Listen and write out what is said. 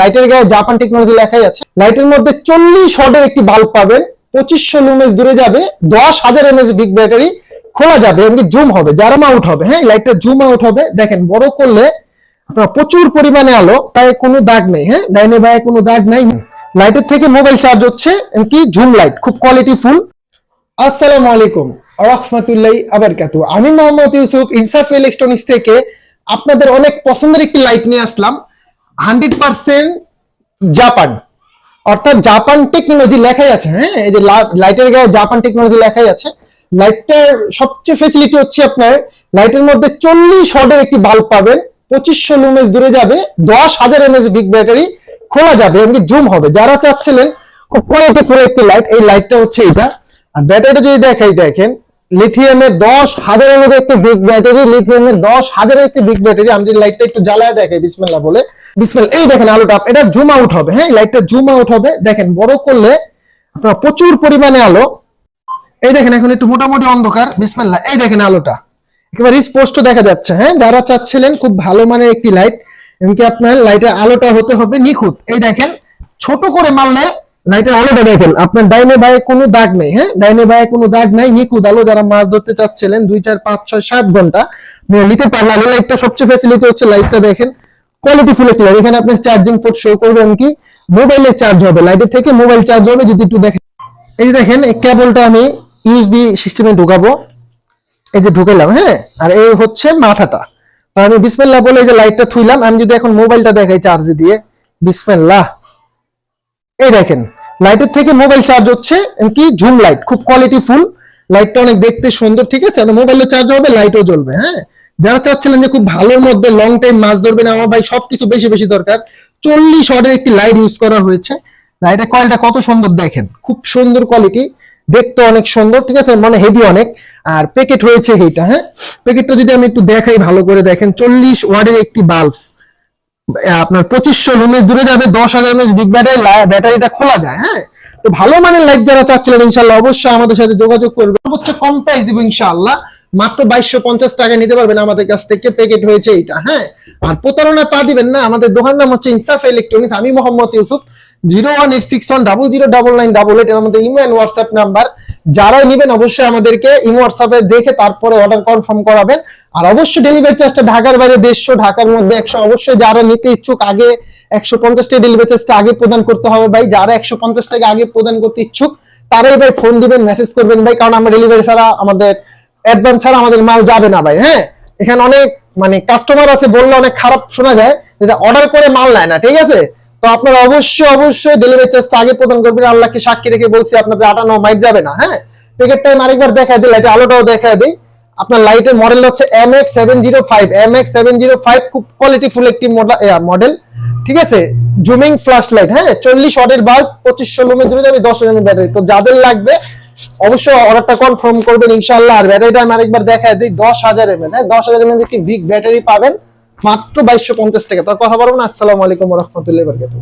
লাইটের গায়ে Japan technology লেখাই আছে। লাইটের মধ্যে চল্লিশ ওয়াটের একটি বাল্ব পাবেন। পঁচিশশো লুমেজ দূরে যাবে। দশ হাজার এমএস বিগ ব্যাটারি খোলা যাবে এমনি জুম হবে যারা আউট হবে। হ্যাঁ লাইটটা জুম আউট হবে। দেখেন, বড় করলে আপনার প্রচুর পরিমাণে আলো তাই কোনো দাগ নেই। হ্যাঁ ডাইনে বায়ে কোনো দাগ নাই। লাইটের থেকে মোবাইল চার্জ হচ্ছে কি জুম লাইট খুব কোয়ালিটি ফুল আসসালামু আলাইকুম, রহমতুল্লাহ আবারকাতু আমি মোহাম্মদ ইউসুফ ইনসাফ ইলেকট্রনিক্স থেকে আপনাদের অনেক পছন্দের একটি লাইট নিয়ে আসলাম। Hundred percent Japan. অর্থাৎ জাপান টেকনোলজি লেখাই আছে হ্যাঁ? এই যে লাইটের গায়ে জাপান টেকনোলজি লেখাই আছে। লাইটটার সবচেয়ে ফেসিলিটি হচ্ছে আপনার, লাইটের মধ্যে চল্লিশ ওয়াটের একটি বাল্ব পাবেন। পঁচিশশো লুমেজ দূরে যাবে, দশ হাজার এমএস বিগ ব্যাটারি খোলা যাবে, এমনি জুম হবে। যারা চাচ্ছিলেন, খুব কোয়ালিটি ফুল একটি লাইট এই লাইটটা হচ্ছে এটা আর ব্যাটারিটা যদি দেখাই, দেখেন লিথিয়ামের দশ হাজারের এমএস একটি বিগ ব্যাটারি লিথিয়ামের দশ হাজারের একটি বিগ ব্যাটারি আমি যদি লাইটটা একটু জ্বালায় দেখে বিসমিল্লাহ বলে। বিসমিল্লাহ, এই দেখেন আলোটা, এটা জুম আউট হবে হ্যাঁ লাইটটা জুম আউট হবে। দেখেন, বড় করলে আপনার প্রচুর পরিমাণে আলো। এই দেখেন, এখন একটু মোটামুটি অন্ধকার, বিসমিল্লাহ, এই দেখেন আলোটা। একেবারে স্পষ্ট দেখা যাচ্ছে হ্যাঁ যারা চাচ্ছিলেন খুব ভালো মানের একটি লাইট এমনকি আপনার লাইটের আলোটা হতে হবে নিখুঁত। এই দেখেন, ছোট করে মারলে লাইটের আলোটা দেখেন, আপনার ডাইনে বায়ে কোনো দাগ নেই হ্যাঁ? ডাইনে বায়ে কোনো দাগ নাই, নিখুঁত আলো যারা মাছ ধরতে চাচ্ছিলেন, দুই, চার, পাঁচ, ছয়, সাত ঘণ্টা নিতে পারেন আর লাইটটা সবচেয়ে ফ্যাসিলিটি হচ্ছে লাইটটা দেখেন কোয়ালিটি ফুল একটি এখানে আপনার চার্জিং পোর্ট শো করবে এমনকি মোবাইলে চার্জ হবে লাইটের থেকে মোবাইল চার্জ হবে, যদি একটু দেখেন। এই যে দেখেন, এই কেবলটা আমি ইউএসবি সিস্টেমে ঢুকাবো, এই যে ঢুকাইলাম হ্যাঁ? আর এই হচ্ছে মাথাটা। আমি বিসমিল্লাহ বলে যে লাইটটা থুইলাম, আমি যদি এখন মোবাইলটা দেখাই চার্জ দিয়ে, বিসমিল্লাহ। এই দেখেন লাইটের থেকে মোবাইল চার্জ হচ্ছে কি? জুম লাইট খুব কোয়ালিটি ফুল লাইটটা অনেক দেখতে সুন্দর, ঠিক আছে? মোবাইলও চার্জ হবে লাইটও জ্বলবে হ্যাঁ? যারা চাচ্ছিলেন যে খুব ভালোর মধ্যে লং টাইম মাছ ধরবেন, আমার ভাই সবকিছু বেশি বেশি দরকার। চল্লিশ অর্ডের একটি লাইট ইউজ করা হয়েছে। লাইটের কোয়ালিটা কত সুন্দর দেখেন। খুব সুন্দর কোয়ালিটি দেখতে অনেক সুন্দর, ঠিক আছে? মানে হেভি অনেক। আর প্যাকেট হয়েছে এইটা হ্যাঁ? প্যাকেটটা যদি আমি একটু দেখাই ভালো করে দেখেন, চল্লিশ ওয়ার্ডের একটি বাল্ব আপনার পঁচিশশো রুমে দূরে যাবে, দশ হাজার এমএস বিগ ব্যাটারি ব্যাটারিটা খোলা যায় হ্যাঁ? তো ভালো মানের লাইট যারা চাচ্ছিলেন, ইনশাল্লাহ অবশ্যই আমাদের সাথে যোগাযোগ করবে সর্বোচ্চ কম প্রাইস দিব ইনশাআল্লাহ। মাত্র বাইশশো পঞ্চাশ টাকা নিতে পারবেন আমাদের কাছ থেকে প্যাকেট হয়েছে এটা হ্যাঁ? আর প্রতারণা পা দিবেন না, আমাদের দোকান নাম হচ্ছে ইনসাফ ইলেকট্রনিক্স আমি Mohammad Yusuf. Zero one eight six one double zero double nine double eight আমাদের ইমো অ্যান্ড হোয়াটসঅ্যাপ নাম্বার যারাই নেবেন অবশ্যই আমাদেরকে ইমো হোয়াটসঅ্যাপে দেখে তারপরে অর্ডার কনফার্ম করাবেন। আর অবশ্যই ডেলিভারি চার্জটা ঢাকার বাইরে দেড়শো, ঢাকার মধ্যে একশো। অবশ্যই যারা নিতে ইচ্ছুক, আগে একশো পঞ্চাশ টাকা ডেলিভারি চার্জটা আগে প্রদান করতে হবে ভাই। যারা একশো পঞ্চাশ টাকা আগে প্রদান করতে ইচ্ছুক, তারাই ভাই ফোন দিবেন মেসেজ করবেন ভাই, কারণ আমরা ডেলিভারি ছাড়া আমাদের অ্যাডভান্স ছাড়া আমাদের মাল যাবে না ভাই হ্যাঁ? এখানে অনেক মানে কাস্টমার আছে, বললে অনেক খারাপ শোনা যায় যে অর্ডার করে মাল নেয় না, ঠিক আছে? তো আপনারা অবশ্যই অবশ্যই ডেলিভারি চার্জটা আগে প্রদান করবেন। আল্লাহকে সাক্ষী রেখে বলছি, আপনাদের আটানো মাইট যাবে না হ্যাঁ? প্যাকেট টাইম আরেকবার দেখায় দিই লাইটের আলোটাও দেখায় দিই। আপনার লাইটের মডেল হচ্ছে M X seven zero five M X seven zero five খুব কোয়ালিটি ফুল একটি মডেল ঠিক আছে? জুমিং ফ্ল্যাশ লাইট হ্যাঁ? চল্লিশ ওয়াটের বাল্ব পঁচিশশো লুমে জুড়ে যাবে, দশ হাজার ব্যাটারি তো যাদের লাগবে অবশ্যই অর্ডারটা কনফার্ম করবেন ইনশাল্লাহ আর ব্যাটারিটা আমি আরেকবার দেখায় দিই, দশ হাজার এমএচ হ্যাঁ দশ হাজার এমএচ কি জিগ ব্যাটারি পাবেন মাত্র বাইশশো পঞ্চাশ টাকা। তো কথা বলব না। আসসালামু আলাইকুম রহমতুল্লাহ বরকাতুহ।